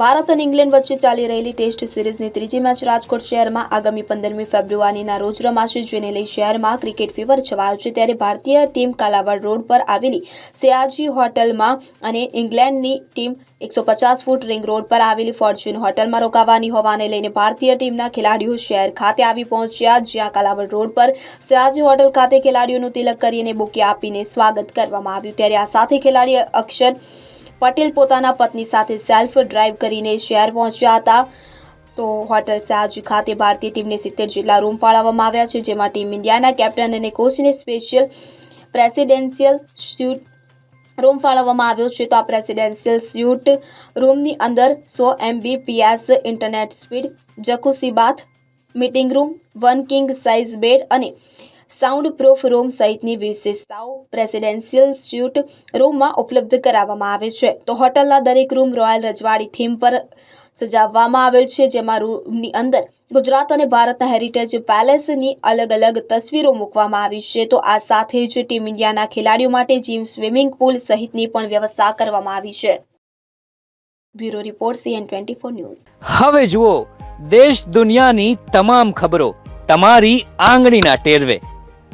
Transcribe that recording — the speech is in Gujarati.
ભારત અને ઇંગ્લેન્ડ વચ્ચે ચાલી રહેલી ટેસ્ટ સિરીઝની ત્રીજી મેચ રાજકોટ શહેરમાં આગામી પંદરમી ફેબ્રુઆરીના રોજ રમાશે, જેને લઈ શહેરમાં ક્રિકેટ ફીવર છવાયો છે. ત્યારે ભારતીય ટીમ કાલાવાડ રોડ પર આવેલી સયાજી હોટલમાં અને ઇંગ્લેન્ડની ટીમ એકસો પચાસ ફૂટ રિંગ રોડ પર આવેલી ફોર્ચ્યુન હોટલમાં રોકાવાની હોવાને લઈને ભારતીય ટીમના ખેલાડીઓ શહેર ખાતે આવી પહોંચ્યા, જ્યાં કાલાવડ રોડ પર સયાજી હોટલ ખાતે ખેલાડીઓનું તિલક કરીને બુકે આપીને સ્વાગત કરવામાં આવ્યું. ત્યારે આ સાથે ખેલાડી અક્ષર પટેલ પોતાના પત્ની સાથે સેલ્ફ ડ્રાઈવ કરીને શહેર પહોંચ્યા હતા. તો હોટલ સયાજી ખાતે ભારતીય ટીમને સિત્તેર જેટલા રૂમ ફાળવવામાં આવ્યા છે, જેમાં ટીમ ઇન્ડિયાના કેપ્ટન અને કોચને સ્પેશિયલ પ્રેસિડેન્શિયલ સ્યુટ રૂમ ફાળવવામાં આવ્યો છે. તો આ પ્રેસિડેન્શિયલ સ્યુટ રૂમની અંદર સો MBPS internet speed, jacuzzi bath, meeting room, one king size bed અને સાઉન્ડ પ્રૂફ રૂમ સહિતની વિશેષતાઓ પ્રેસિડેન્શિયલ સ્યુટ રૂમમાં ઉપલબ્ધ કરાવવામાં આવે છે. તો હોટલના દરેક રૂમ રોયલ રજવાડી થીમ પર સજાવવામાં આવેલ છે. જેમાં રૂમની અંદર ગુજરાત અને ભારતના હેરિટેજ પેલેસની અલગ અલગ તસવીરો મૂકવામાં આવી છે. તો આ સાથે જ ટીમ ઇન્ડિયાના ખેલાડીઓ માટે જીમ સ્વિમિંગ પુલ સહિતની પણ વ્યવસ્થા કરવામાં આવી છે. Bureau report CN twenty four news. હવે જુઓ, દેશ દુનિયાની તમામ ખબરો તમારી આંગળીના ટેરવે.